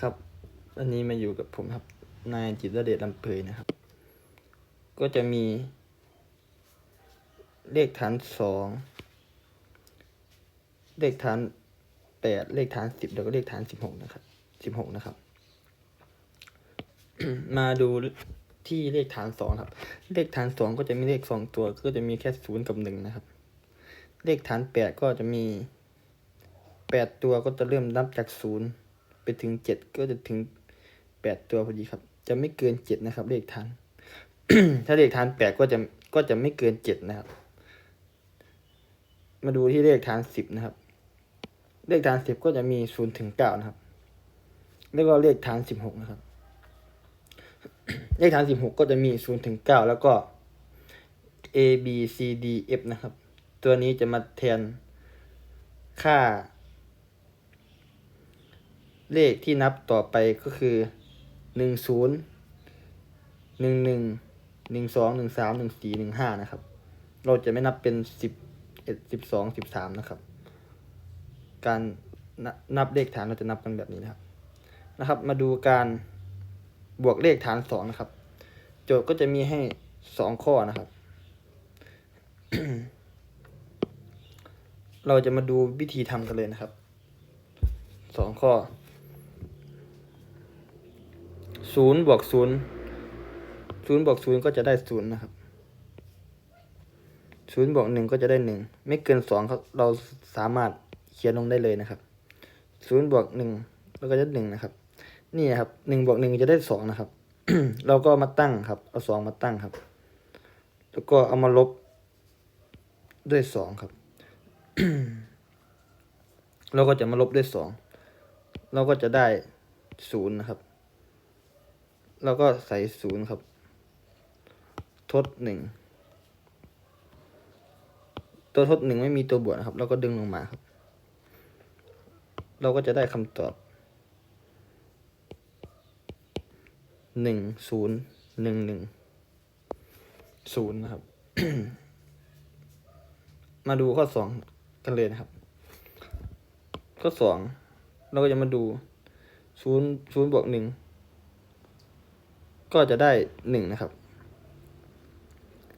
ครับอันนี้มาอยู่กับผมครับ นายจิตรเดชลำเพยนะครับ ก็จะมี เลขฐานสองเลขฐานแปดเลขฐานสิบแล้วก็เลขฐานสิบหกนะครับสิบหกนะครับ มาดูที่เลขฐานสองครับ เลขฐานสองก็จะมีเลขสองตัว ก็จะมีแค่ศูนย์กับหนึ่งนะครับ เลขฐานแปดก็จะมีแปดตัวก็จะเริ่มนับจากศูนย์ ไปถึงเจ็ดก็จะถึงแปดตัวพอดีครับ จะไม่เกินเจ็ดนะครับ เลขฐาน ถ้าเลขฐานแปดก็จะก็จะไม่เกินเจ็ดนะครับ มาดูที่เลขฐานสิบนะครับ เลขฐานสิบก็จะมีศูนย์ถึงเก้านะครับ แล้วก็เลขฐานสิบหกนะครับ เลขฐานสิบหกก็จะมีศูนย์ถึงเก้าแล้วก็ A B C D F นะครับ ตัวนี้จะมาแทนค่า เลขที่นับต่อไปก็คือหนึ่งศูนย์หนึ่งหนึ่งหนึ่งสองหนึ่งสามหนึ่งสี่หนึ่งห้านะครับ เราจะไม่นับเป็นสิบเอ็ดสิบสองสิบสามนะครับ การนับเลขฐานเราจะนับกันแบบนี้นะครับนะครับ มาดูการบวกเลขฐานสองนะครับ โจทย์ก็จะมีให้สองข้อนะครับ เราจะมาดูวิธีทำกันเลยนะครับสองข้อ ศูนย์บวกศูนย์ศูนย์บวกศูนย์ก็จะได้ศูนย์นะครับศูนย์บวกหนึ่งก็จะได้หนึ่งไม่เกินสองครับเราสามารถเขียนลงได้เลยนะครับศูนย์บวกหนึ่งแล้วก็จะหนึ่งนะครับ นี่ครับหนึ่งบวกหนึ่งจะได้สองนะครับ เราก็มาตั้งครับ เอาสองมาตั้งครับ แล้วก็เอามาลบด้วยสองครับ เราก็จะมาลบด้วยสองเราก็จะได้ศูนย์นะครับ เราก็ใส่ศูนย์ครับ ทดหนึ่งตัวทดหนึ่งไม่มีตัวบวกนะครับเราก็ดึงลงมาครับ เราก็จะได้คำตอบหนึ่งศูนย์หนึ่งหนึ่งศูนย์นะครับ มาดูข้อสองกันเลยนะครับ ข้อสองเราก็จะมาดูศูนย์ศูนย์บวกหนึ่ง ก็จะได้หนึ่งนะครับ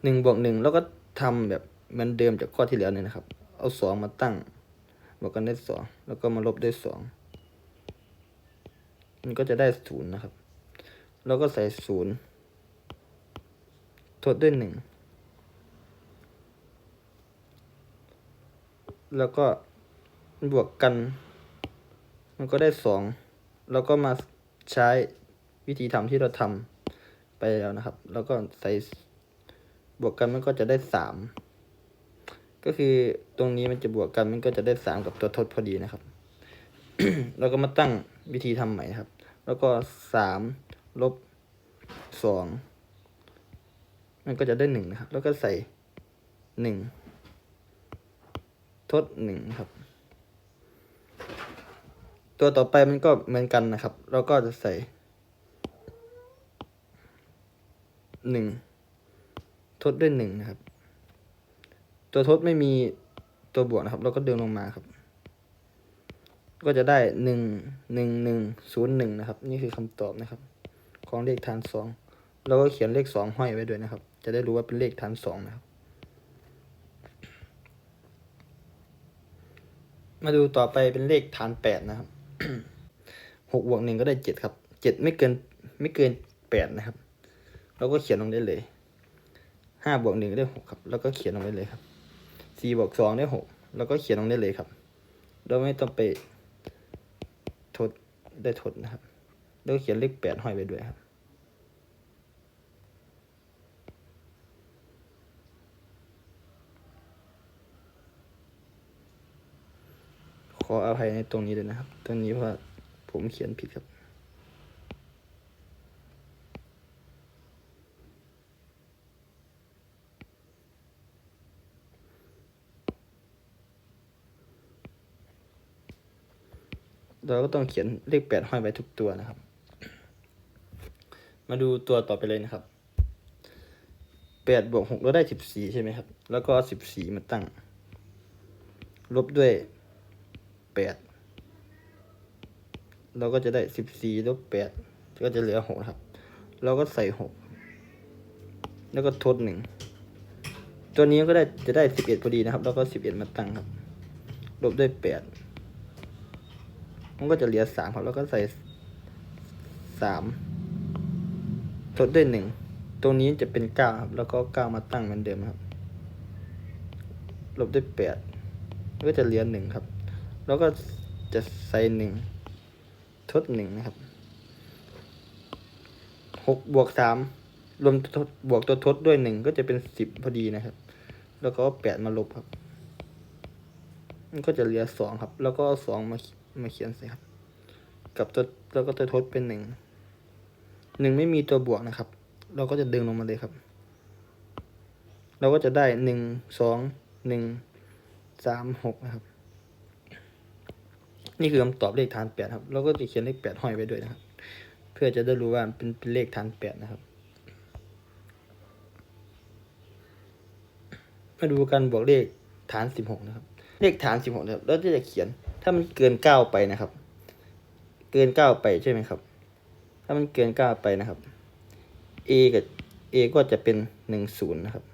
หนึ่งบวกหนึ่งแล้วก็ทำแบบเหมือนเดิมจากข้อที่แล้วเนี่ยนะครับ เอาสองมาตั้งบวกกันได้สองแล้วก็มาลบด้วยสองมันก็จะได้ศูนย์นะครับ แล้วก็ใส่ศูนย์ทดด้วยหนึ่งแล้วก็บวกกัน มันก็ได้สองแล้วก็มาใช้วิธีทำที่เราทำ ไปแล้วนะครับ แล้วก็ใส่บวกกันมันก็จะได้สามก็คือตรงนี้มันจะบวกกันมันก็จะได้สามกับตัวทดพอดีนะครับเราก็มาตั้งวิธีทำใหม่ครับ แล้วก็สามลบสองมันก็จะได้หนึ่งนะครับ แล้วก็ใส่หนึ่งทดหนึ่งครับ ตัวต่อไปมันก็เหมือนกันนะครับ เราก็จะใส่ หนึ่งทดด้วยหนึ่งนะครับ ตัวทดไม่มีตัวบวกนะครับ เราก็ดึงลงมาครับ ก็จะได้หนึ่งหนึ่งหนึ่งศูนย์หนึ่งนะครับ นี่คือคำตอบนะครับ ของเลขฐานสองเราก็เขียนเลขสองห้อยไว้ด้วยนะครับ จะได้รู้ว่าเป็นเลขฐานสองนะครับ มาดูต่อไปเป็นเลขฐานแปดนะครับหกบวกหนึ่งก็ได้เจ็ดครับเจ็ดไม่เกินไม่เกินแปดนะครับ เราก็เขียนลงได้เลยห้าบวกหนึ่งได้หกครับ แล้วก็เขียนลงไปเลยครับสี่บวกสองได้หกแล้วก็เขียนลงได้เลยครับเราไม่ต้องไปทดได้ทดนะครับ แล้วเขียนเลขแปดห้อยไปด้วยครับขออภัยในตรงนี้ด้วยนะครับ ตรงนี้เพราะว่าผมเขียนผิดครับ เราก็ต้องเขียนเลขแปดห้อยไว้ทุกตัวนะครับ มาดูตัวต่อไปเลยนะครับแปดบวกหกเราได้สิบสี่ใช่ไหมครับ แล้วก็สิบสี่มาตั้ง ลบด้วยแปดเราก็จะได้สิบสี่ลบแปดก็จะเหลือหกครับ เราก็ใส่หกแล้วก็ทดหนึ่งตัวนี้ก็ได้จะได้สิบเอ็ดพอดีนะครับ แล้วก็สิบเอ็ดมาตั้งครับ ลบด้วยแปด มันก็จะเหลือสามครับ แล้วก็ใส่สามทดด้วยหนึ่งตรงนี้จะเป็นเก้าครับ แล้วก็เก้ามาตั้งเหมือนเดิมครับ ลบด้วยแปดก็จะเหลือหนึ่งครับ แล้วก็จะใส่หนึ่งทดหนึ่งนะครับหกบวกสามรวมทดบวกตัวทดด้วยหนึ่งก็จะเป็นสิบพอดีนะครับ แล้วก็แปดมาลบครับ มันก็จะเหลือสองครับ แล้วก็สองมา มาเขียนส่ครับ กับตัวแล้วก็ตัวทดเป็นหนึ่งหนึ่งไม่มีตัวบวกนะครับ เราก็จะดึงลงมาเลยครับ เราก็จะได้หนึ่งสองหนึ่งสามหกนะครับ นี่คือคำตอบเลขฐานแปดครับ เราก็จะเขียนเลขแปดห้อยไว้ด้วยนะครับ เพื่อจะได้รู้ว่าเป็นเป็นเลขฐานแปดนะครับมาดูการบวกเลขฐานสิบหกนะครับ เลขฐานสิบหกนะครับ เราจะเขียน ถ้ามันเกินเก้าไปนะครับ เกินเก้าไปใช่ไหมครับ ถ้ามันเกินเก้าไปนะครับ a กับ a ก็จะเป็นหนึ่งศูนย์นะครับ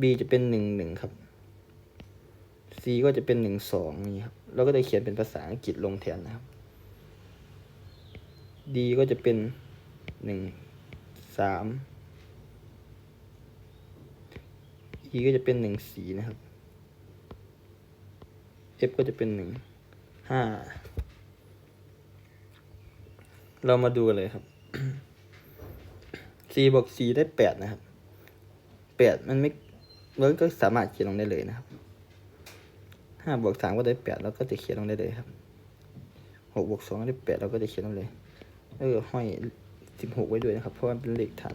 b จะเป็นหนึ่งหนึ่งครับ c ก็จะเป็นหนึ่งสองนี่ครับเราก็จะเขียนเป็นภาษาอังกฤษลงแทนนะครับ d ก็จะเป็นหนึ่งสาม e ก็จะเป็นหนึ่งสี่นะครับ f ก็จะเป็นหนึ่งห้าเรามาดูกันเลยครับ4บวก4ได้8นะครับ8มันไม่เราก็สามารถเขียนลงได้เลยนะครับ5บวก3ก็ได้8เราก็จะเขียนลงได้เลยครับ6บวก2ก็ได้8เราก็จะเขียนลงเลยแล้วก็ห้อย16ไว้ด้วยนะครับเพราะว่าเป็นเลขฐาน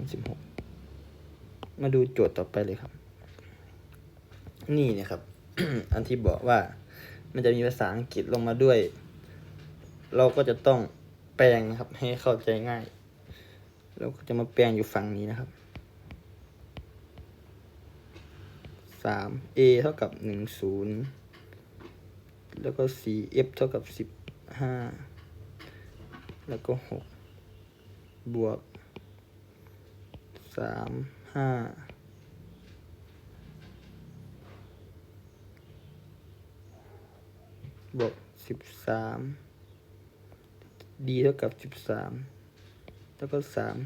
16มาดูโจทย์ต่อไปเลยครับ นี่นะครับ อันที่บอกว่า มันจะมีภาษาอังกฤษลงมาด้วย เราก็จะต้องแปลงนะครับ ให้เข้าใจง่าย เราก็จะมาแปลงอยู่ฝั่งนี้นะครับ 3a เท่ากับ 10 แล้วก็ 4f เท่ากับ 15 แล้วก็ 6 บวก 3 5 บวกสิบสาม d เท่ากับสิบสามแล้วก็สาม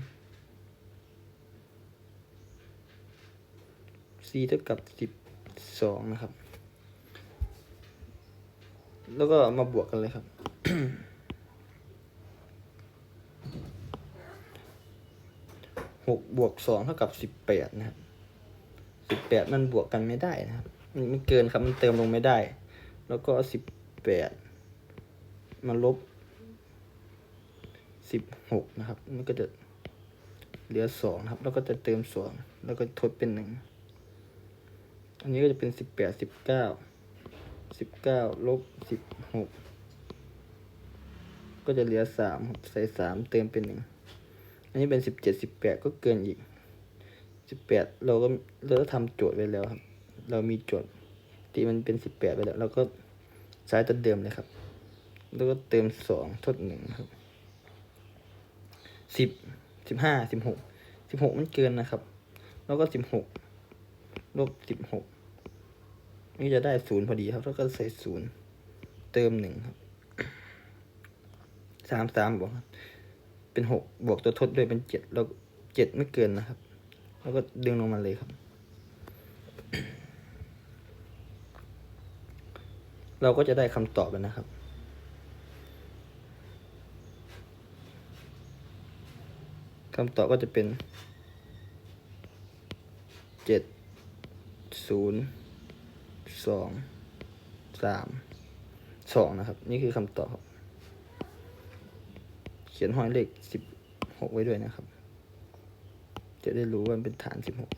c เท่ากับสิบสองนะครับ แล้วก็มาบวกกันเลยครับ หกบวกสองเท่ากับสิบแปดนะครับสิบแปดมันบวกกันไม่ได้นะครับ มันมันเกินครับ มันเติมลงไม่ได้ แล้วก็สิบ แปดมาลบสิบหกนะครับ มันก็จะเหลือสองครับ แล้วก็จะเติมสองแล้วก็ทดเป็นหนึ่งอันนี้ก็จะเป็นสิบแปดสิบเก้าสิบเก้าลบสิบหกก็จะเหลือสามใส่สามเติมเป็นหนึ่งอันนี้เป็นสิบเจ็ดสิบแปดก็เกินอีกสิบแปดเราก็เราก็ทำโจทย์ไว้แล้วครับ เรามีโจทย์ที่มันเป็นสิบแปดไปแล้วเราก็ ใช้ตัวเดิมเลยครับ แล้วก็เติมสองทดหนึ่งครับสิบสิบห้าสิบหกสิบหกมันเกินนะครับ แล้วก็สิบหกลบสิบหกนี่จะได้ศูนย์พอดีครับ แล้วก็ใส่ศูนย์เติมหนึ่งครับสามสามบวกครับ เป็นหกบวกตัวทดด้วยเป็นเจ็ดแล้วเจ็ดไม่เกินนะครับ แล้วก็ดึงลงมาเลยครับ เราก็จะได้คำตอบแล้วนะครับ คำตอบก็จะเป็นเจ็ดศูนย์สองสามสองนะครับ นี่คือคำตอบ เขียนห้อยเลขสิบหกไว้ด้วยนะครับ จะได้รู้ว่าเป็นฐานสิบหก